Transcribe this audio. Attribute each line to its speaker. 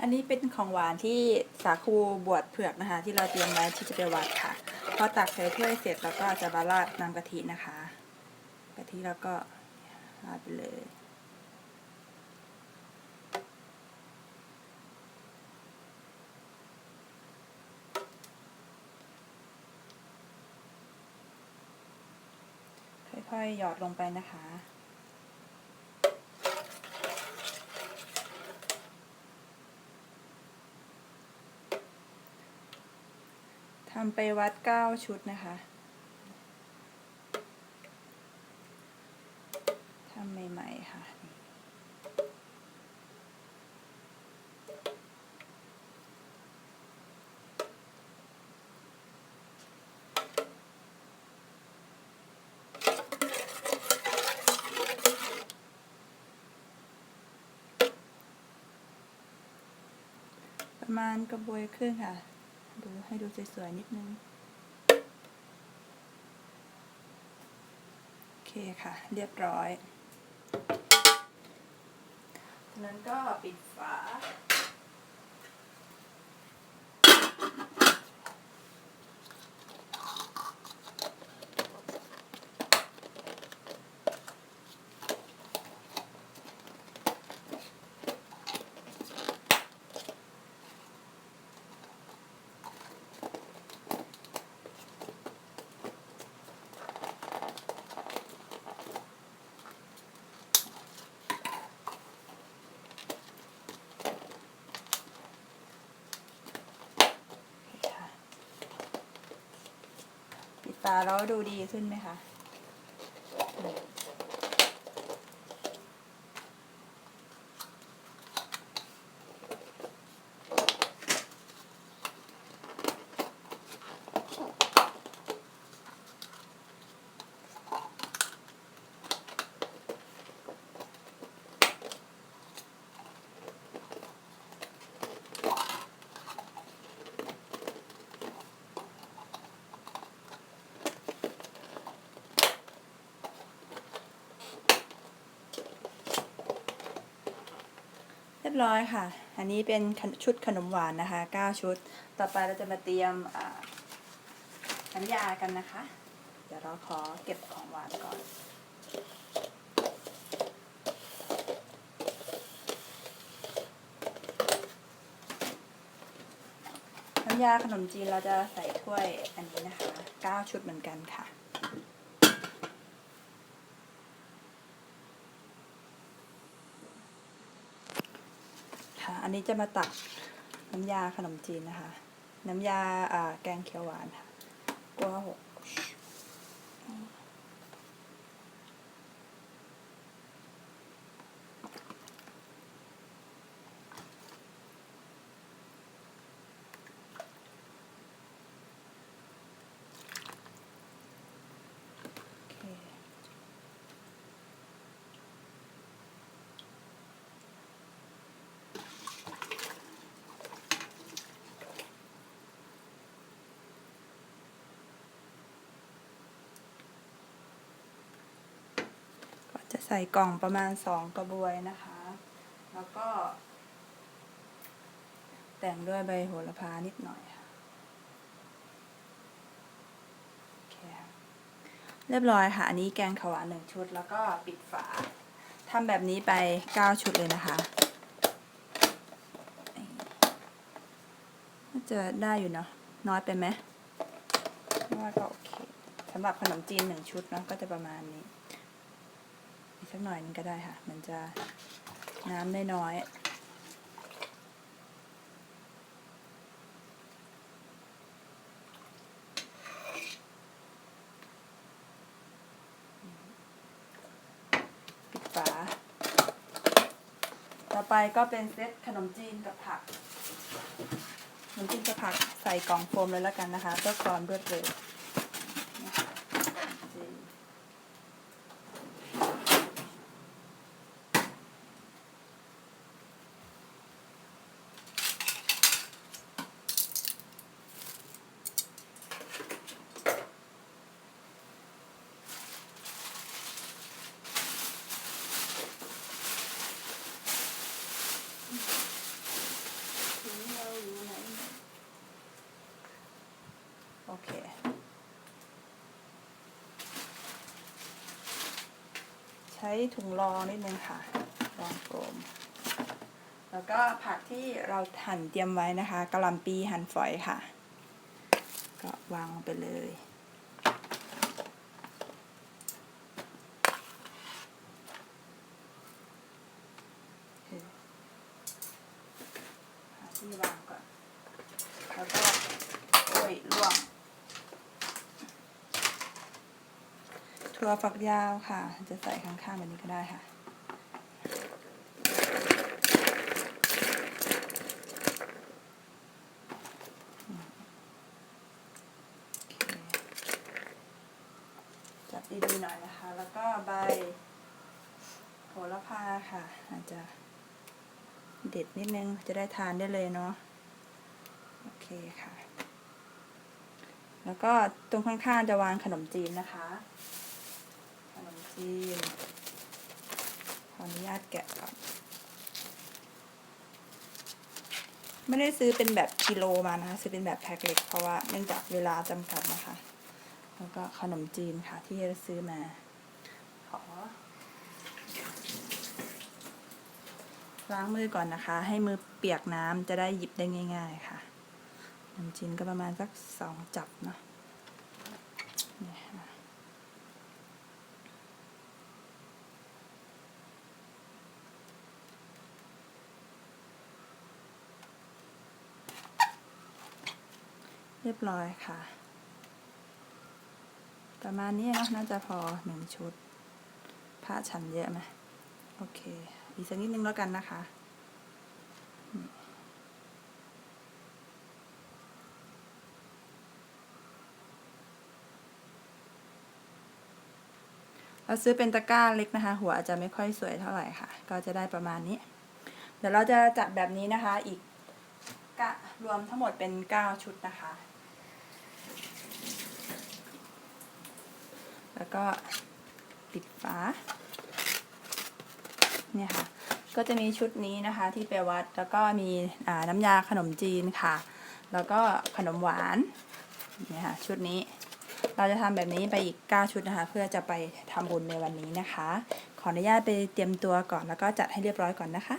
Speaker 1: อันนี้เป็นของหวานที่สาคูบวชเผือกนะคะ ที่เราเตรียมไว้ที่จะไปวัดค่ะ พอตักใส่ถ้วยเสร็จแล้วก็จะมาราดน้ำกะทินะคะกะทิแล้วก็ราดไปเลยค่อยๆหยอดลงไปนะคะ ทำไปวัดเก้าชุดนะคะทำใหม่ ๆ ค่ะ ประมาณกระบวยครึ่งค่ะ ดูให้ดูสวยๆนิดนึง โอเคค่ะ เรียบร้อย นั้นก็ปิดฝา ตาแล้วดูดีขึ้นไหมคะ รียบร้อยค่ะ อันนี้เป็นชุดขนมหวานนะคะ 9 ชุด ต่อไปเราจะมาเตรียมน้ำยากันนะคะ เดี๋ยวเราขอเก็บของหวานก่อนน้ำยาขนมจีนเราจะใส่ถ้วยอันนี้นะคะ 9 ชุดเหมือนกันค่ะ อันนี้จะมาตักน้ำยาขนมจีนนะคะ น้ำยาแกงเขียวหวานค่ะกัวหก ใส่กล่องประมาณสองกระบวยนะคะ แล้วก็ แต่งด้วยใบโหระพานิดหน่อยค่ะโอเคเรียบร้อยค่ะ อันนี้แกงขาวานหนึ่งชุด แล้วก็ปิดฝาทำแบบนี้ไปเก้าชุดเลยนะคะน่าจะได้อยู่เนาะน้อยไปไหมว่าก็โอเคสำหรับขนมจีนหนึ่งชุดเนาะก็จะประมาณนี้ สักหน่อยนึงก็ได้ค่ะ มันจะน้ำได้น้อยปิดฝา ต่อไปก็เป็นเซตขนมจีนกับผักขนมจีนกับผักใส่กล่องโฟมเลยแล้วกันนะคะเพื่อความรวดเร็ว โอเค ใช้ถุงรองนิดนึงค่ะ รองกลม แล้วก็ผักที่เราหั่นเตรียมไว้นะคะกะหล่ำปีหั่นฝอยค่ะ ก็วางลงไปเลย ถั่วฝักยาวค่ะ จะใส่ข้างๆแบบนี้ก็ได้ค่ะ จับดีๆหน่อยนะคะ แล้วก็ใบโหระพาค่ะ อาจจะเด็ดนิดนึงจะได้ทานได้เลยเนาะโอเคค่ะ แล้วก็ตรงข้างๆจะวางขนมจีนนะคะ ขนมขออนุญาตแกะก่อน ไม่ได้ซื้อเป็นแบบกิโลมานะคะ ซื้อเป็นแบบแพ็คเล็กเพราะว่าเนื่องจากเวลาจำกัดนะคะ แล้วก็ขนมจีนค่ะที่ซื้อมา ขอ ล้างมือก่อนนะคะ ให้มือเปียกน้ำจะได้หยิบได้ง่าย ๆค่ะขนมจีนก็ประมาณสักสองจับเนาะนี่ค่ะ รียบร้อยค่ะ ประมาณนี้เนะน่าจะพอหนึ่งชุดผ้าฉันเยอะไหมโอเค อีกสักนิดนึงแล้วกันนะคะเราซื้อเป็นตะกร้าเล็กนะคะ หัวอาจจะไม่ค่อยสวยเท่าไหร่ค่ะ ก็จะได้ประมาณนี้ เดี๋ยวเราจะจัดแบบนี้นะคะ อีกกะรวมทั้งหมดเป็น 9 ชุดนะคะ แล้วก็ปิดฝาเนี่ยค่ะ ก็จะมีชุดนี้นะคะที่ไปวัด แล้วก็มีน้ำยาขนมจีนค่ะ แล้วก็ขนมหวานเนี่ยค่ะชุดนี้ เราจะทำแบบนี้ไปอีก 9 ชุดนะคะ เพื่อจะไปทำบุญในวันนี้นะคะ ขออนุญาตไปเตรียมตัวก่อนแล้วก็จัดให้เรียบร้อยก่อนนะคะ